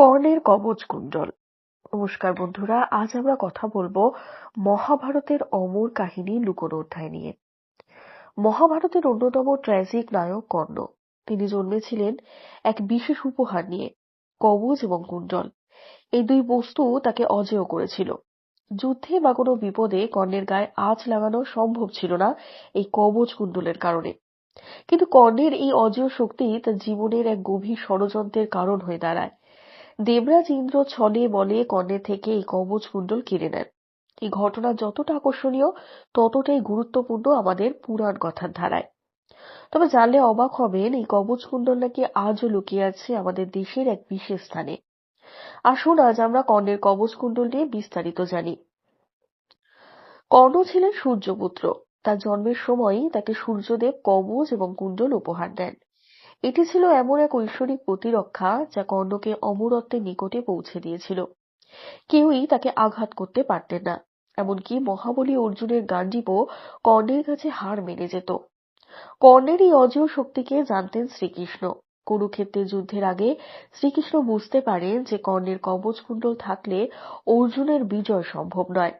কর্ণের কবচ কুণ্ডল। নমস্কার বন্ধুরা, আজ আমরা কথা বলব মহাভারতের অমর কাহিনী লুকোনো অধ্যায় নিয়ে। মহাভারতের অন্যতম ট্র্যাজিক নায়ক কর্ণ। তিনি জন্মেছিলেন এক বিশেষ উপহার নিয়ে কবচ এবং কুণ্ডল। এই দুই বস্তু তাকে অজেয় করেছিল। যুদ্ধে বা কোনো বিপদে কর্ণের গায়ে আঁচ লাগানো সম্ভব ছিল না এই কবচ কুণ্ডলের কারণে। কিন্তু কর্ণের এই অজেয় শক্তি তার জীবনের এক গভীর ষড়যন্ত্রের কারণ হয়ে দাঁড়ায়। দেবরাজ ইন্দ্র ছলে বলে কর্ণের থেকে এই কবচ কুণ্ডল কেড়ে নেন। এই ঘটনা যতটা আকর্ষণীয়, ততটাই গুরুত্বপূর্ণ আমাদের পুরাণ কথার ধারায়। তবে জানলে অবাক হবেন, এই কবচ কুণ্ডল নাকি আজও লুকিয়ে আছে আমাদের দেশের এক বিশেষ স্থানে। আসুন, আজ আমরা কর্ণের কবচ কুণ্ডল নিয়ে বিস্তারিত জানি। কর্ণ ছিলেন সূর্যপুত্র। তার জন্মের সময়ই তাকে সূর্যদেব কবচ এবং কুণ্ডল উপহার দেন। এটি ছিল এমন এক ঐশ্বরিক প্রতিরক্ষা যা কর্ণকে অমরত্বের নিকটে পৌঁছে দিয়েছিল। কেউই তাকে আঘাত করতে পারতেন না, এমনকি মহাবলী অর্জুনের গান্ডীবও কর্ণের কাছে হার মেনে যেত। কর্ণের এই অজেয় শক্তিকে জানতেন শ্রীকৃষ্ণ। কুরুক্ষেত্রের যুদ্ধের আগে শ্রীকৃষ্ণ বুঝতে পারেন যে কর্ণের কবচ কুণ্ডল থাকলে অর্জুনের বিজয় সম্ভব নয়।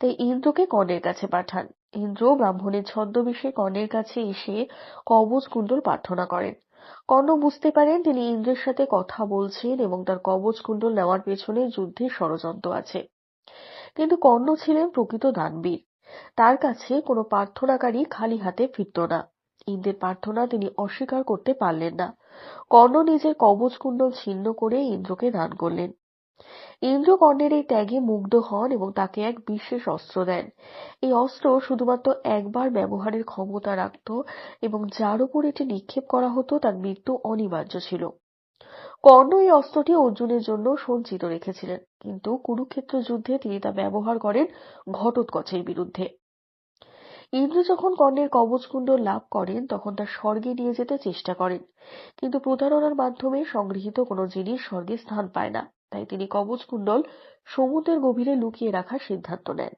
তাই ইন্দ্রকে কর্ণের কাছে পাঠান। ইন্দ্র ব্রাহ্মণের ছদ্মবেশে কর্ণের কাছে এসে কবচ কুণ্ডল প্রার্থনা করেন। কর্ণ বুঝতে পারেন তিনি ইন্দ্রের সাথে কথা বলছেন এবং তার কবচ কুণ্ডল নেওয়ার পেছনে যুদ্ধের ষড়যন্ত্র আছে। কিন্তু কর্ণ ছিলেন প্রকৃত দানবীর। তার কাছে কোনো প্রার্থনাকারী খালি হাতে ফিরত না। ইন্দ্রের প্রার্থনা তিনি অস্বীকার করতে পারলেন না। কর্ণ নিজের কবচ কুণ্ডল ছিন্ন করে ইন্দ্রকে দান করলেন। ইন্দ্র কর্ণের এই ত্যাগে মুগ্ধ হন এবং তাকে এক বিশেষ অস্ত্র দেন। এই অস্ত্র শুধুমাত্র একবার ব্যবহারের ক্ষমতা রাখত এবং যার উপর এটি নিক্ষেপ করা হতো তার মৃত্যু অনিবার্য ছিল। কর্ণ এই অস্ত্রটি অর্জুনের জন্য সঞ্চিত রেখেছিলেন, কিন্তু কুরুক্ষেত্র যুদ্ধে তিনি তা ব্যবহার করেন ঘটোৎকচের বিরুদ্ধে। ইন্দ্র যখন কর্ণের কবচকুণ্ডল লাভ করেন, তখন তা স্বর্গে নিয়ে যেতে চেষ্টা করেন, কিন্তু প্রতারণার মাধ্যমে সংগৃহীত কোনো জিনিস স্বর্গে স্থান পায় না। তাই তিনি কবচকুণ্ডল সমুদ্রের গভীরে লুকিয়ে রাখার সিদ্ধান্ত নেন।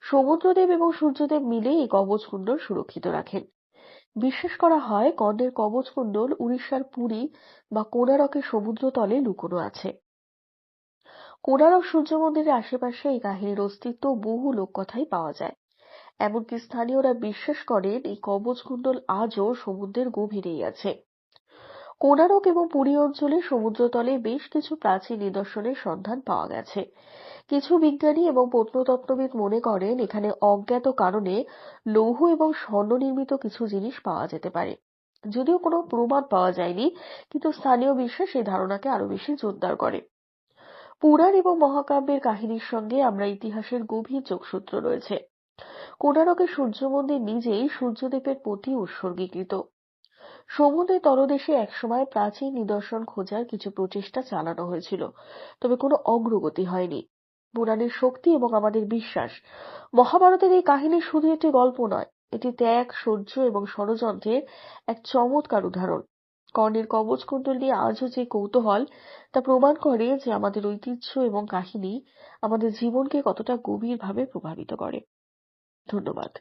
সমুদ্রদেব এবং সূর্যদেব মিলে এই কবচকুণ্ডল সুরক্ষিত রাখেন। বিশ্বাস করা হয়, কর্ণের কবচকুণ্ডল উড়িষ্যার পুরী বা কোনারকের সমুদ্রতলে লুকোনো আছে। কোনারক সূর্য মন্দিরের আশেপাশে এই কাহিনীর অস্তিত্ব বহু লোককথাই পাওয়া যায়। এমনকি স্থানীয়রা বিশ্বাস করেন, এই কবচকুণ্ডল আজও সমুদ্রের গভীরেই আছে। কোনারক এবং পুরী অঞ্চলে সমুদ্রতলে বেশ কিছু প্রাচীন নিদর্শনের সন্ধান পাওয়া গেছে। কিছু বিজ্ঞানী এবং প্রত্নতত্ত্ববিদ মনে করেন এখানে অজ্ঞাত কারণে লৌহ এবং স্বর্ণ নির্মিত কিছু জিনিস পাওয়া যেতে পারে। যদিও কোনো প্রমাণ পাওয়া যায়নি, কিন্তু স্থানীয় বিশ্বাস এই ধারণাকে আরও বেশি জোরদার করে। পুরাণ এবং মহাকাব্যের কাহিনীর সঙ্গে আমরা ইতিহাসের গভীর যোগসূত্র রয়েছে। কোনারকের সূর্য মন্দির নিজেই সূর্যদেবের প্রতি উৎসর্গীকৃত। সমুদ্রের তলদেশে একসময় প্রাচীন নিদর্শন খোঁজার কিছু প্রচেষ্টা চালানো হয়েছিল, তবে কোনো অগ্রগতি হয়নি। পুরাণের শক্তি এবং আমাদের বিশ্বাস। মহাভারতের এই কাহিনী শুধু একটি গল্প নয়, এটি ত্যাগ, সহ্য এবং ষড়যন্ত্রের এক চমৎকার উদাহরণ। কর্ণের কবচ কুণ্ডল নিয়ে আজও যে কৌতূহল, তা প্রমাণ করে যে আমাদের ঐতিহ্য এবং কাহিনী আমাদের জীবনকে কতটা গভীরভাবে প্রভাবিত করে। ধন্যবাদ।